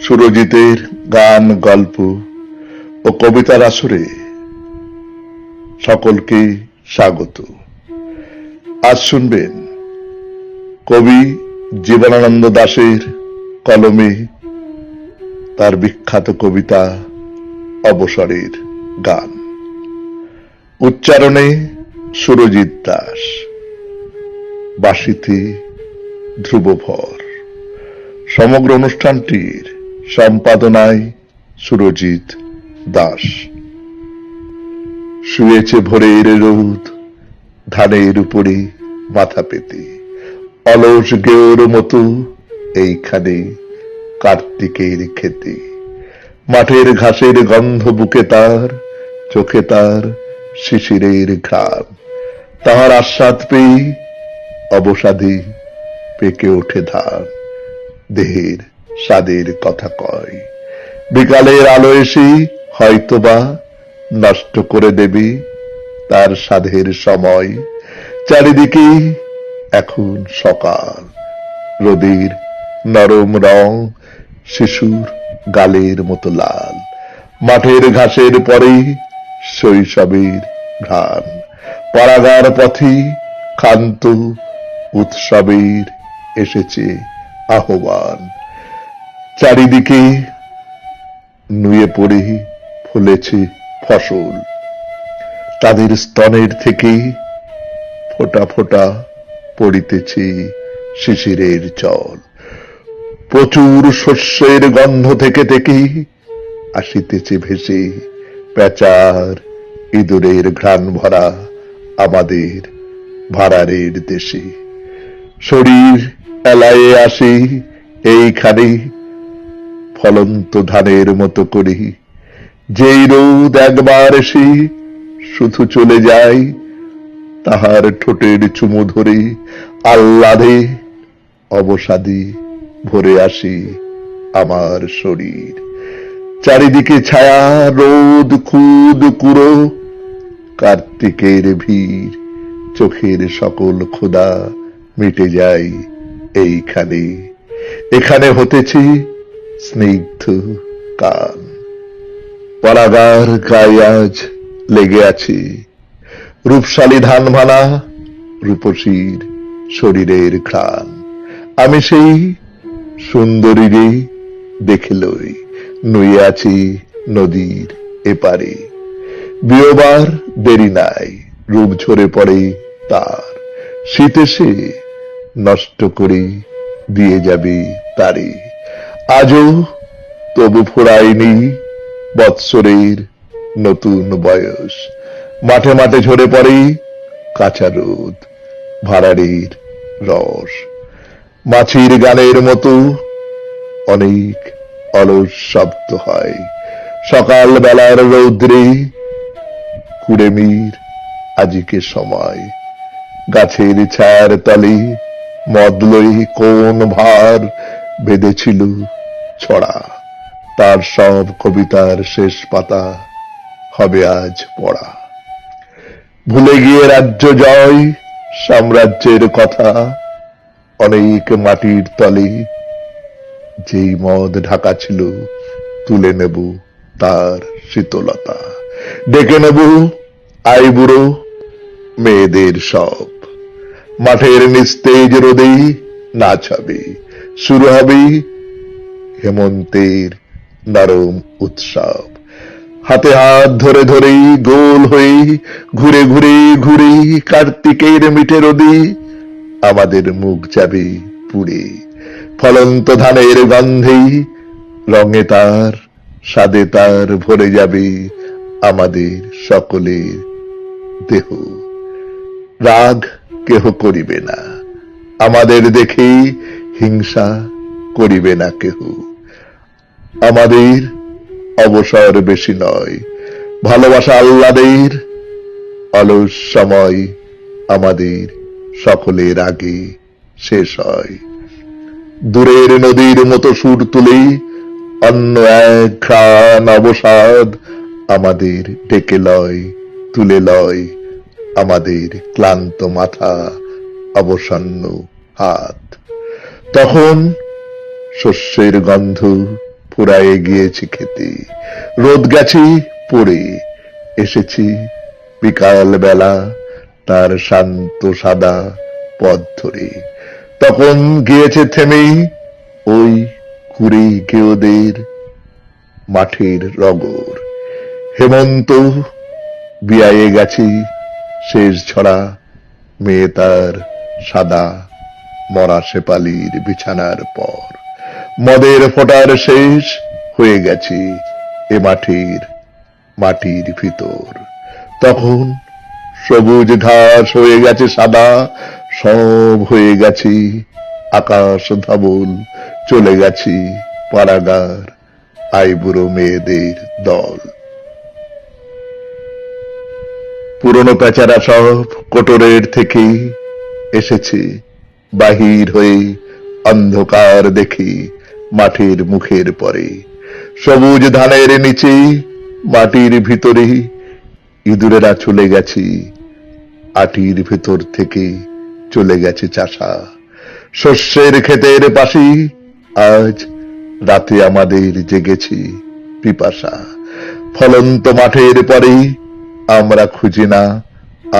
সুরজিতের গান, গল্প ও কবিতার আসরে সকলকে স্বাগত। আজ শুনবেন কবি জীবনানন্দ দাশের কলমে তার বিখ্যাত কবিতা অবসরের গান। উচ্চারণে সুরজিৎ দাস বাসিতে ধ্রুবভর। সমগ্র অনুষ্ঠানটির সম্পাদনায় সুরজিৎ দাস। শুয়েছে ভোরের রোদ, ধানের উপরে মাথা পেতে। অলস গেওর মতো এইখানে কার্তিকের খেতে মাঠের ঘাসের গন্ধ বুকে তার, চোখে তার শিশিরের ঘ্রাণ। তাহার আস্বাদ পেয়ে অবসাদে পেকে ওঠে ধান। দেহের স্বাদের কথা কয়। বিকালের আলো এসে হয়তোবা নষ্ট করে দেবে তার স্বাদের সময়। চারিদিকে এখন সকাল। রোদের নরম রং শিশুর গালের মতো লাল। মাঠের ঘাসের পরে শৈশবের ঘ্রাণ। পাড়াগার পথে ক্ষান্ত উৎসবের এসেছে আহ্বান। চারিদিকে নুয়ে পড়ে ফুলেছে ফসল। তাদের স্তনের থেকে ফোটা ফোটা পড়িতেছে শিশিরের জল। প্রচুর শস্যের গন্ধ থেকে থেকে আসিতেছে ভেসে পেঁচার ইঁদুরের ঘ্রাণ ভরা আমাদের ভাড়ারের দেশে। শরীর এলায়ে আসি, এইখানে ফলন্ত ধানের মতো করি। যেই রোদ একবার এসে শুধু চলে যায়, তাহার ঠোঁটের চুমু ধরে আহ্লাদে অবসাদে ভরে আসি আমার শরীর। চারিদিকে ছায়া, রোদ, খুদ, কুড়ো, কার্তিকের ভিড়, চোখের সকল ক্ষুদা মিটে যায়। এইখানে। এখানে হতেছি স্নিগ্ধ কান। পরাগার গায়ে আজ লেগে আছে। রূপশালী ধান ভানা রূপসীর শরীরের ঘ্রাণ। আমি সেই সুন্দরীরে দেখে লই নুয়ে আছি নদীর এপারে। বিয়বার দেরি নাই, রূপ ঝরে পড়ে তার। শীতে এসে নষ্ট করে, দিয়ে যাবে তারে। আজও তবু ফোড়ায়নি বৎসরের নতুন বয়স। মাঠে মাঠে ঝরে পড়ে কাঁচা রোদ ভাড়ারের রস। মাছির গানের মতো অনেক অলস শব্দ হয়। সকাল বেলার রৌদ্রে কুড়েমির আজিকে সময়। গাছের ছায়ার তলে মদলই কোন ভার বেঁধেছিল ছড়া। তার সব কবিতার শেষ পাতা হবে আজ পড়া। ভুলে গিয়ে রাজ্য জয়, সাম্রাজ্যের কথা অনেক মাটির তলে। যেই মদ ঢাকা ছিল, তুলে নেব তার শীতলতা। ডেকে নেব আই বুড়ো মেয়েদের সব। মাঠের নিস্তেজ রোদেই নাচ হবে শুরু হবে হেমন্তের নরম উৎসব। হাতে হাত ধরে ধরেই গোল হয়ে ঘুরে ঘুরে ঘুরে কার্তিকের মিঠে রোদে আমাদের মুখ যাবে পুড়ে। ফলন্ত ধানের গন্ধে রঙে তার, স্বাদে তার ভরে যাবে আমাদের সকলের দেহ। রাগ কেহ করিবে না। আমাদের দেখেই হিংসা করিবে না কেহ। আমাদের অবসর বেশি নয়। ভালোবাসা আল্লাদের, অলস সময় আমাদের সকলের আগে শেষ হয়। দূরের নদীর মতো সুর তুলে অন্য এক ঘ্রাণ অবসাদ আমাদের ডেকে লয়, তুলে লয়। আমাদের ক্লান্ত মাথা অবসন্ন হাত। তখন শস্যের গন্ধ ফুরায়ে গিয়েছে খেতে। রোদ গেছে, পড়ে এসেছি। বিকাল বেলা তার শান্ত সাদা পথ ধরে। তখন গিয়েছে থেমেই ওই কুড়ি কেউদের মাঠের রগর। হেমন্ত বিয়ায়ে গেছি শেষ ছড়া, মেয়ে তার সাদা মরা শেপালির বিছানার পর। মদের ফোটার শেষ হয়ে গেছে এ মাটির মাটির ভিতর। তখন সবুজ ঘাস হয়ে গেছে সাদা, সব হয়ে গেছে আকাশ ধবল, চলে গেছি পাড়াগার আইবুড়ো মেয়েদের দল। পুরনো পেচারা সব কোটরের থেকে এসেছে। বাহির হয়ে অন্ধকার দেখি মাঠের মুখের পরে। সবুজ ধানের নিচে মাটির ভিতরে ইঁদুরেরা চলে গেছি। আটির ভেতর থেকে চলে গেছে চাষা। শস্যের ক্ষেতের পাশে আজ রাতে আমাদের জেগেছি পিপাসা। ফলন্ত মাঠের পরে আমরা খুঁজি না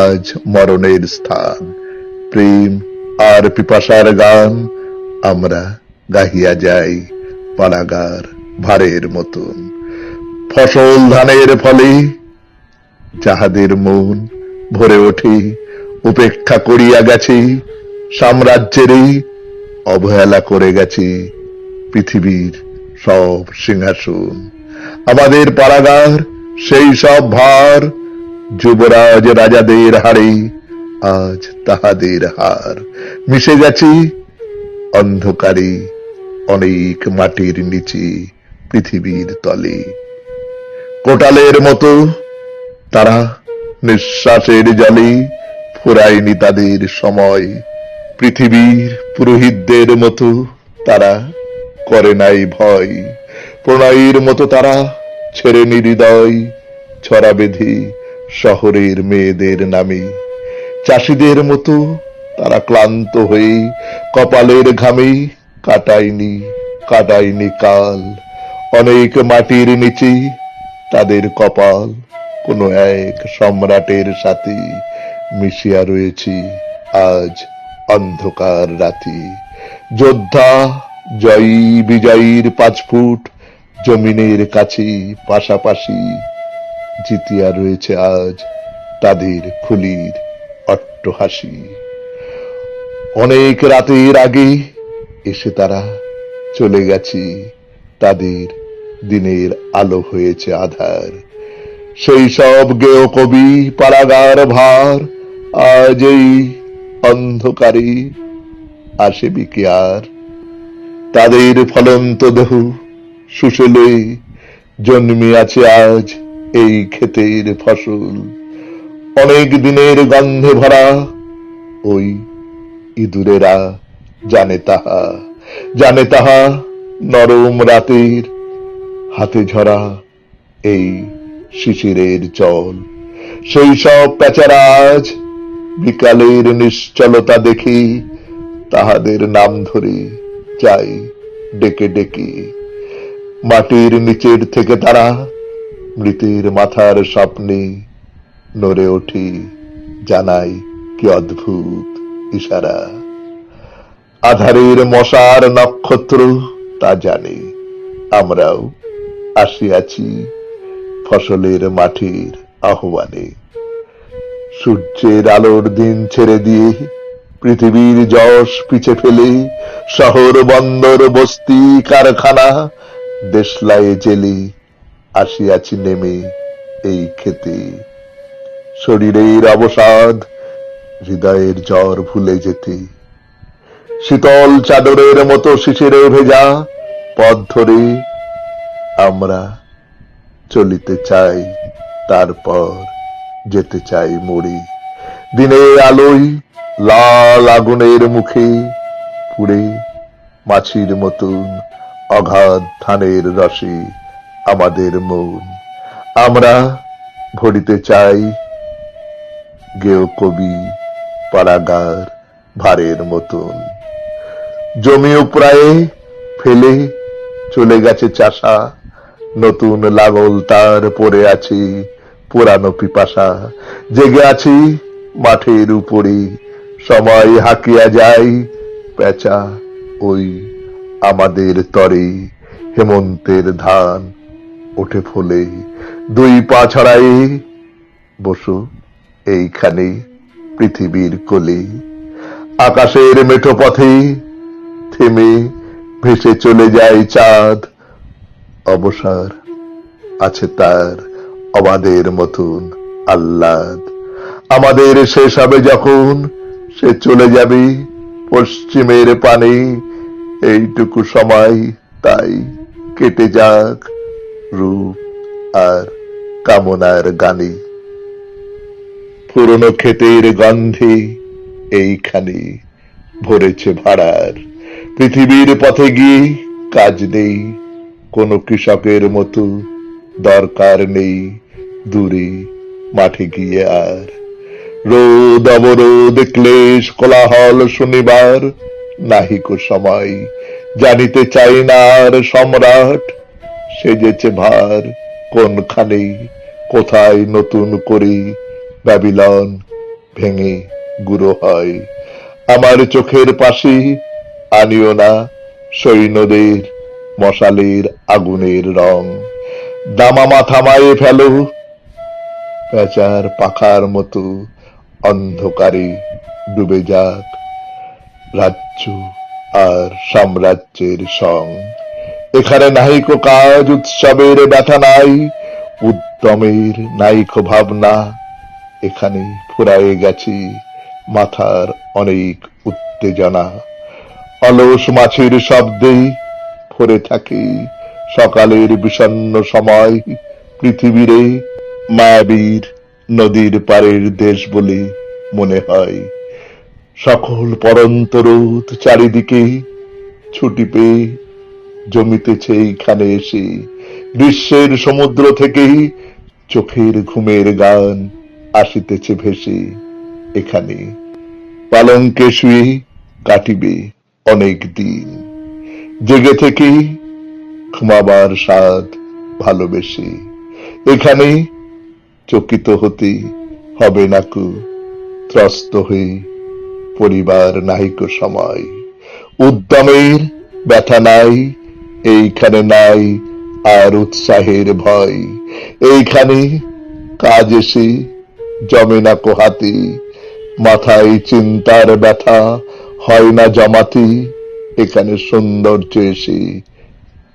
আজ মরণের স্থান। প্রেম আর পিপাসার গান আমরা গাহিয়া যাই পাড়াগার ভারের মতন। ফসল ধানের ফলে যাহাদের মন ভরে ওঠে, উপেক্ষা করিয়া গেছি সাম্রাজ্যেরই অবহেলা করে গেছি পৃথিবীর সব সিংহাসন। আমাদের পাড়াগার সেই সব ভার যুবরাজ রাজাদের হারে আজ তাহাদের হার মিশে গেছি অন্ধকারে, অনেক মাটির নিচে, পৃথিবীর তলে। কোটালের মতো তারা নিঃশ্বাসের জলে ফুরায়নি তাদের সময়। পৃথিবীর পুরোহিতদের মতো তারা করে নাই ভয়। প্রণয়ের মতো তারা ছেড়ে হৃদয় ছড়া বেঁধে শহরের মেয়েদের নামে। চাষিদের মতো তারা ক্লান্ত হয়ে কপালের ঘামে কাটায়নি কাটায়নি কাল। অনেক মাটির নিচে তাদের কপাল কোনো এক সম্রাটের সাথে মিশিয়া রয়েছি। আজ অন্ধকার রাতি। যোদ্ধা জয়ী বিজয়ীর পাঁচ ফুট জমিনের কাছে পাশাপাশি জিতিয়া রয়েছে আজ তাদের খুলির অট্টহাসি। অনেক রাতের আগে এসে তারা চলে গেছে। তাদের দিনের আলো হয়েছে আধার। সেই সব গেয় কবি পাড়াগার ভার আজ এই অন্ধকারে আসেবি কি আর? তাদের ফলন্ত দেহ সুশলে জন্মে আছে আজ এই ক্ষেতের ফসল অনেক দিনের গন্ধে ভরা। ওই ইঁদুরেরা জানে তাহা জানে তাহা নরম রাতের হাতে ঝরা এই শিশিরের জল সেই সব পেচারা আজ বিকালের নিশ্চলতা দেখি, তাহাদের নাম ধরে যাই ডেকে ডেকে। মাটির নিচের থেকে তারা মৃতের মাথার স্বপ্নে নড়ে ওঠে জানাই কি অদ্ভুত ইশারা। আধারের মশার নক্ষত্র, তা জানে। আমরাও আসিয়াছি ফসলের মাঠের আহ্বানে। সূর্যের আলোর দিন ছেড়ে দিয়ে পৃথিবীর যশ পিছে ফেলে শহর বন্দর বস্তি, কারখানা দেশলায় জেলে আসিয়াছি নেমে এই খেতে শরীরের অবসাদ, হৃদয়ের জ্বর ভুলে যেতে। শীতল চাদরের মতো শিশিরে ভেজা পথ ধরে আমরা চলিতে চাই, তারপর যেতে চাই মরি দিনের আলোয় লাল আগুনের মুখে পুড়ে মাছির মতন অগাধ ধানের রসে আমাদের মন। আমরা ভরিতে চাই গেও কবি পাড়াগার ভারের মতন। জমি উপরায়ে ফেলে চলে গেছে চাষা। নতুন লাগল তার পড়ে আছি পুরানো পিপাসা। জেগে আছি মাঠের উপরে, সময় হাকিয়া যায় পেঁচা ওই আমাদের তরে। হেমন্তের ধান ওঠে ফলে দুই পা ছড়াই। বসু এইখানে পৃথিবীর কোলে। আকাশের মেঠো পথে থেমে ভেসে চলে যায় চাঁদ। অবসর আছে তার অবাদের মতন আহ্লাদ। আমাদের শেষ হবে যখন সে চলে যাবে পশ্চিমের পানে। এইটুকু সময় তাই কেটে যাক। রূপ আর কামনার গানে। পুরনো ক্ষেতের গন্ধে এইখানে ভরেছে ভাড়ার। পৃথিবীর পথে গিয়ে কাজ নেই, কোনো কৃষকের মতো দরকার নেই, দূরে মাঠে গিয়ে আর। রোদ অবরোধ ক্লেশ, কোলাহল শনিবার নাহিক সময়, জানিতে চাই না আর সম্রাট সেজেছে ভার, কোনখানে, কোথায় নতুন করে, ব্যাবিলন ভেঙে গুঁড়ো হয়। আমার চোখের পাশে আনিও না সৈন্যদের মশালের আগুনের রং। দামা মাথা মায়ে ফেলো, পেঁচার পাখার মতো অন্ধকারে ডুবে যাক রাজ্য আর সাম্রাজ্যের সং এখানে নাহিক কাজ, উৎসবের ব্যথা নাই, উদ্যমের নাইক ভাবনা। এখানে ফুরায়ে গেছি মাথার অনেক উত্তেজনা। অলস মাছের শব্দে ভরে থাকি সকালের বিষণ্ণ সময়। পৃথিবীরে মায়াবীর নদীর পারের দেশ বলে মনে হয়। সকল পরন্ত রোদ চারিদিকে ছুটি পেয়ে জমিতেছে এইখানে এসে গ্রীষ্মের সমুদ্র থেকেই চোখের ঘুমের গান আসিতেছে ভেসে। এখানে পালঙ্কে শুয়ে কাটিবে অনেক দিন। জেগে থেকে ঘুমাবার স্বাদ ভালোবেসে। এখানে চকিত হতে হবে নাকু ত্রস্ত হয়ে পরিবার নাহিক সময়। উদ্যমের ব্যথা নাই এইখানে নাই আর উৎসাহের ভয়। এইখানে কাজ এসে জমে না কোহাতি। মাথায় চিন্তার ব্যথা হয় না জমাতি। এখানে সৌন্দর্য এসে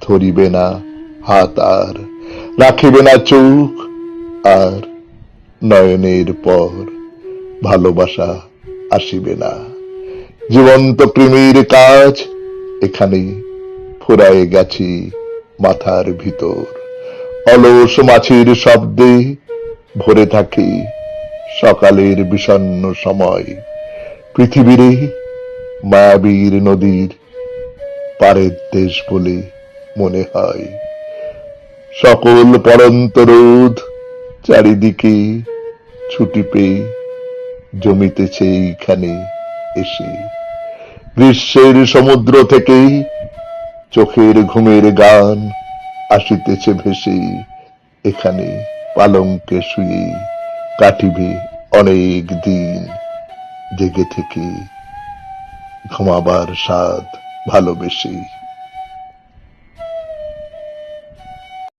ধরিবে না হাত আর। রাখিবে না চোখ আর নয়নের পর। ভালোবাসা আসিবে না। জীবন্ত প্রেমীর কাজ এখানে ফুরায়ে গেছি মাথার ভিতর। অলস মাছের শব্দে ভরে থাকি সকালের বিষণ্ণ সময়। পৃথিবীরে মায়াবীর নদীর পারের দেশ বলে মনে হয়। সকল পরন্ত রোদ চারিদিকে ছুটি পেয়ে জমিতেছে এইখানে এসে গ্রীষ্মের সমুদ্র থেকে চোখের ঘুমের গান আসিতেছে ভেসে। এখানে পালঙ্কে শুয়ে কাটিবে অনেক দিন। জেগে থেকে ঘুমাবার স্বাদ ভালোবেসে।